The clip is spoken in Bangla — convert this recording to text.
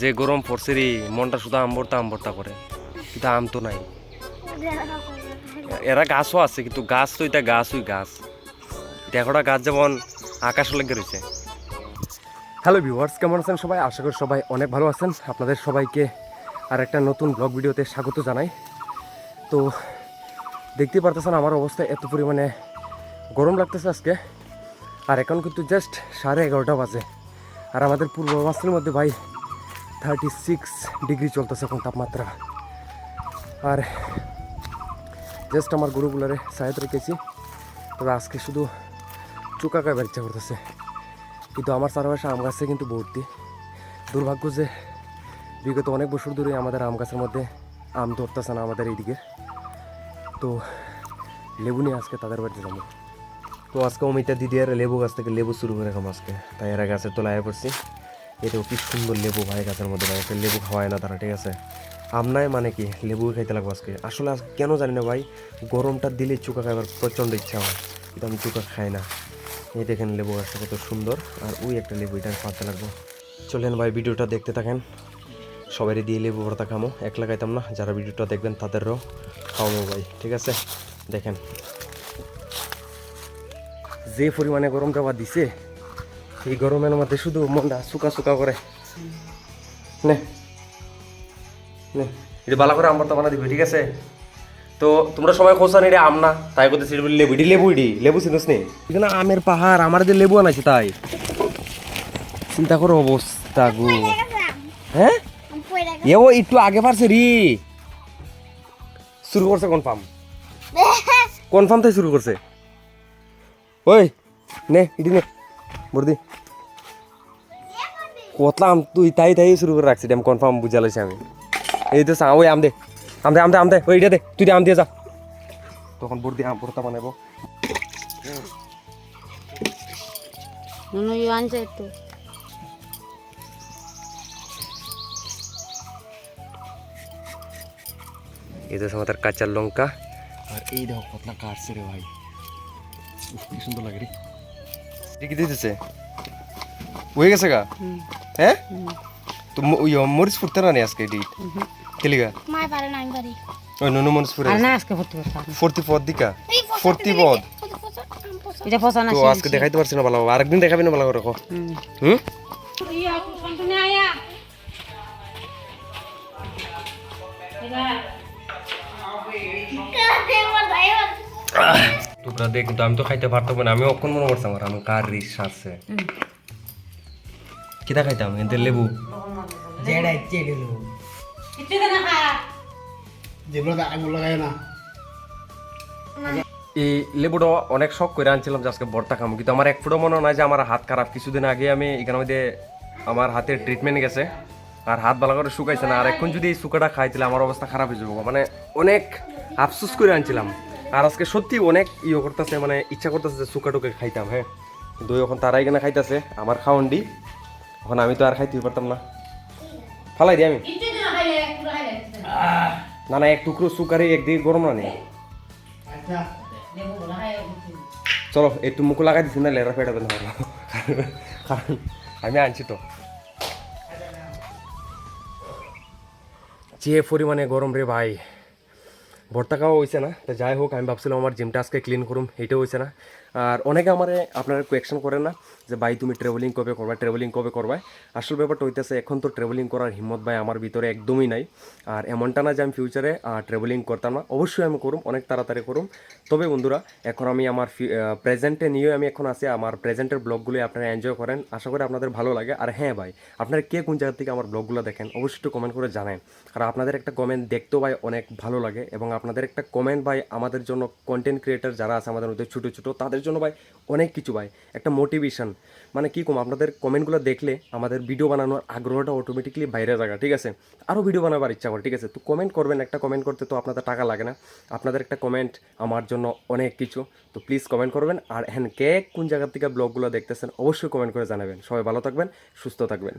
যে গরম পড়ছে রে, মনটা শুধু আম্বরটা আম্বরটা করে। কিন্তু আম তো নাই। এরা গাছও আছে, কিন্তু গাছ তো এটা গাছই গাছ। দেখোটা গাছ যেমন আকাশ লেগে রয়েছে। হ্যালো ভিউয়ার্স, কেমন আছেন সবাই? আশা করি সবাই অনেক ভালো আছেন। আপনাদের সবাইকে আর একটা নতুন ব্লগ ভিডিওতে স্বাগত জানাই। তো দেখতে পারতেছেন আমার অবস্থা এত পরিমাণে গরম লাগতেছে আজকে। আর এখন কিন্তু জাস্ট সাড়ে এগারোটা বাজে। আর আমাদের পূর্বাভাসের মধ্যে ভাই থার্টি সিক্স ডিগ্রি চলতেছে এখন তাপমাত্রা। আর জাস্ট আমার গরুগুলারে সাহেব রেখেছি। তবে আজকে শুধু চুকা খাবার ইচ্ছা করতেছে কিন্তু আমার চারপাশে আম গাছে কিন্তু ভর্তি। দুর্ভাগ্য যে বিগত অনেক বছর ধরে আমাদের আম গাছের মধ্যে আম ধরতেছে না আমাদের এইদিকে। তো লেবু নিয়ে আজকে তাদের বাড়িতে যাব। তো আজকে অমিতা দিদি আর লেবু গাছ থেকে লেবু শুরু করে রাখলাম আজকে। তাই এরা গাছের তোলায় পড়ছি। এটাও কি সুন্দর লেবু ভাই গাছের মধ্যে ভাই, একটা লেবু খাওয়ায় না তারা, ঠিক আছে? আম নাই মানে কি, লেবু খাইতে লাগবো আজকে। আসলে কেন জানি না ভাই, গরমটা দিলে চুকা খাইবার প্রচণ্ড ইচ্ছা হয় কিন্তু আমি চুকা খাই না। এই দেখেন লেবু গাছটা কত সুন্দর, আর ওই একটা লেবু এটা পাতে লাগবো। চলেন ভাই, ভিডিওটা দেখতে থাকেন। সবারই দিয়ে লেবু ভর্তা খামো, একলা খাইতাম না, যারা ভিডিওটা দেখবেন তাদেরও খাওয়াবো ভাই, ঠিক আছে? দেখেন। যে পরিমাণে গরমটা বা দিছে এই গরমের মধ্যে শুধু মনটা শুকা শুকা করে। নে। নে। এটা বালা করে আমার তো বানা দিবে ঠিক আছে? তো তোমরা সবাই খোঁজা নি রে আম না তাই করতে লেবু ইডি লেবু ইডি লেবু চিনিস নি। এখানে আমের পাহাড় আমার যে লেবু আনাইছে তাই। চিন্তা করো অবস্থা গো। হ্যাঁ? এও একটু আগে পারছে রি। শুরু করছে কনফার্ম কনফার্ম থেকে শুরু করছে? ওই নে ইডি নে। বর্দি কতলাম তুই তাই তাই শুরু করে রাখছি আমি কনফার্ম বুঝালাইছি আমি। এই তো ওই আম দে আম দে আম দে আম দে ওই এটা দে তুই দে আম দিয়ে যা। তখন বর্দি আম ভর্তা বানাবো এই তো আমাদের কাঁচা লঙ্কা। আর এই দেখো কতলা কাটছে রে ভাই। কি সুন্দর লাগে রে। এটা কি দিতেছে। হয়ে গেছে গা? হ্যাঁ? তো ম- ওই মরিচ ফুটতে না নি আজকে এটি? কেলিগা মাই পারে না আমি পারি ওই নুনু মরিচ ফুটে আর না আজকে ভর্তি করতাম ফোরটি পদ দিকা? ফোরটি পদ এটা ফসা না তো আজকে দেখাইতে পারছি না ভালো আরেকদিন দেখাবি না ভালো করে রাখো হুম। কিন্তু আমি তো খাইতে পারতাম না। আমি অক্ষণ মনে করতাম আর আমি কার রিস আছে? কিতা খাইতাম? এদের লেবু। গেল। যেগুলো আগুন লাগায় না। এই লেবুটা অনেক শখ করে আনছিলাম যে আজকে বর্তা খাব কিন্তু আমার এক ফুটো মনে হয় যে আমার হাত খারাপ। কিছুদিন আগে আমি এখানে মধ্যে আমার হাতের ট্রিটমেন্ট গেছে আর হাত ভালো করে শুকাইছে না। আর এখন যদি এই শুকাটা খাই তাহলে আমার অবস্থা খারাপ হয়ে যাব মানে অনেক আফসোস করে আনছিলাম। আর আজকে সত্যি অনেক ইয়ে করতেছে মানে ইচ্ছা করতেছে যে শুকা টুকে খাইতাম হ্যাঁ। দই এখন তারাই কেনা খাইতেছে আমার খাওয়ান দি। এখন আমি তো আর খাইতে পারতাম না। ফালাই দিই আমি। না না এক টুকরো সুকারে একদিকে গরম না নেই আচ্ছা। চলো একটু মুখ লাগাই দিছি না লেরা ফেটাবে না কারণ আমি আনছি তো। যে পরিমাণে গরম রে ভাই। ভর্তা খাওয়া হয়েছে না। তো যাই হোক, আমি ভাবছিলাম আমার জিমটা আজকে ক্লিন করুম এটাও হয়েছে না। আর অনেকে আমার আপনারা কোয়েকশন করে না যে, ভাই, তুমি ট্রাভেলিং কবে করবা? ট্রাভেলিং কবে করবা? আসল ব্যাপারটা হইতেছে, এখন তো ট্রাভেলিং করার হিম্মত ভাই আমার ভিতরে একদমই নাই। আর এমনটা না যে, আমি ফিউচারে ট্রাভেলিং করতাম না। অবশ্যই আমি করুম, অনেক তাড়াতাড়ি করুম। তবে বন্ধুরা, এখন আমি আমার প্রেজেন্টে নিয়ে আমি এখন আছি। আমার প্রেজেন্টের ব্লগগুলো আপনারা এনজয় করেন। আশা করি আপনাদের ভালো লাগে। আর হ্যাঁ ভাই, আপনারা কে কোন জায়গা থেকে আমার ব্লগগুলো দেখেন, অবশ্যই একটু কমেন্ট করে জানেন আর আপনাদের একটা কমেন্ট দেখতেও ভাই অনেক ভালো লাগে। এবং আপনাদের একটা কমেন্ট ভাই আমাদের জন্য কন্টেন্ট ক্রিয়েটার যারা আছে, আমাদের মধ্যে ছোটো ছোটো, তাদের জন্য ভাই অনেক কিছু ভাই। একটা মোটিভেশন মানে কী কম, আপনাদের কমেন্টগুলো দেখলে আমাদের ভিডিও বানানোর আগ্রহটা অটোমেটিকলি বাইরে জায়গা ঠিক আছে? আরও ভিডিও বানাবার ইচ্ছা করে, ঠিক আছে? তো কমেন্ট করবেন, একটা কমেন্ট করতে তো আপনাদের টাকা লাগে না। আপনাদের একটা কমেন্ট আমার জন্য অনেক কিছু। তো প্লিজ কমেন্ট করবেন। আর হ্যান কে কোন জায়গার থেকে ব্লগগুলো দেখতেছেন, অবশ্যই কমেন্ট করে জানাবেন। সবাই ভালো থাকবেন, সুস্থ থাকবেন।